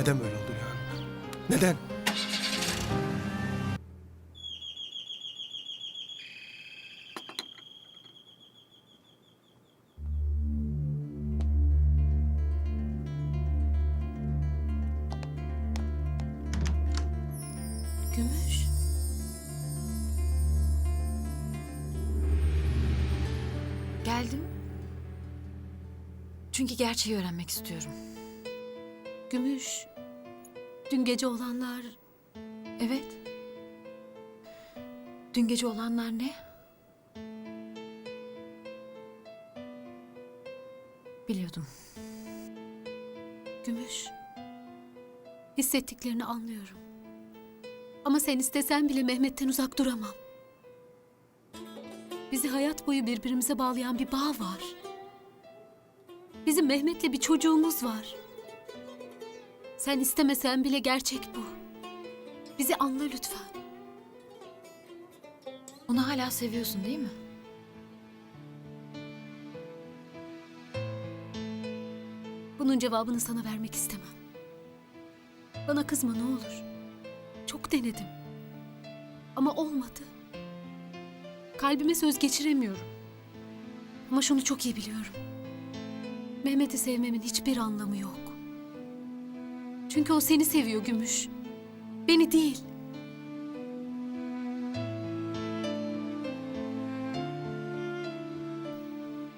Neden böyle oldu ya? Neden? Gümüş. Geldim. Çünkü gerçeği öğrenmek istiyorum. Gümüş. Dün gece olanlar Evet. Dün gece olanlar ne? Biliyordum. Gümüş. Hissettiklerini anlıyorum. Ama sen istesen bile Mehmet'ten uzak duramam. Bizi hayat boyu birbirimize bağlayan bir bağ var. Bizim Mehmet'le bir çocuğumuz var. Sen istemesen bile gerçek bu. Bizi anla lütfen. Onu hala seviyorsun değil mi? Bunun cevabını sana vermek istemem. Bana kızma ne olur. Çok denedim. Ama olmadı. Kalbime söz geçiremiyorum. Ama şunu çok iyi biliyorum. Mehmet'i sevmemin hiçbir anlamı yok. Çünkü o seni seviyor Gümüş. Beni değil.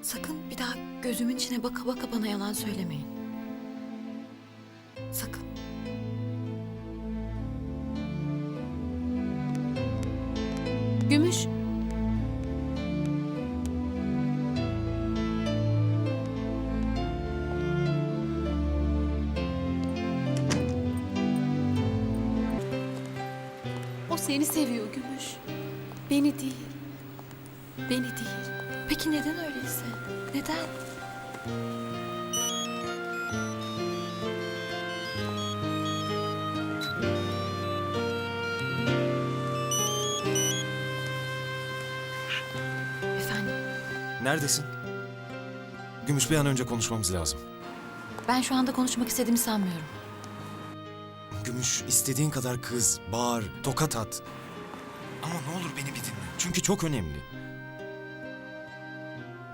Sakın bir daha gözümün içine baka baka bana yalan söylemeyin. Sakın. Gümüş. Seni seviyor Gümüş. Beni değil. Beni değil. Peki neden öyleyse? Neden? Efendim, Neredesin? Gümüş bir an önce konuşmamız lazım. ben şu anda konuşmak istediğimi sanmıyorum. Gümüş istediğin kadar kız, bağır, tokat at. Ama ne olur beni bir dinle. Çünkü çok önemli.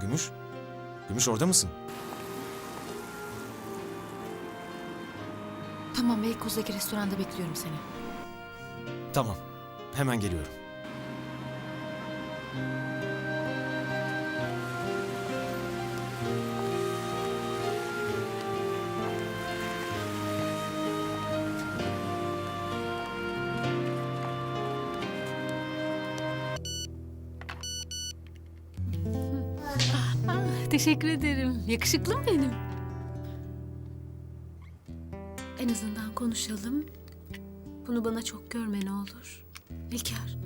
Gümüş? Gümüş orada mısın? Tamam, Beykoz'daki restoranda bekliyorum seni. Tamam. Hemen geliyorum. Teşekkür ederim. Yakışıklım benim. En azından konuşalım. Bunu bana çok görme ne olur. İlker.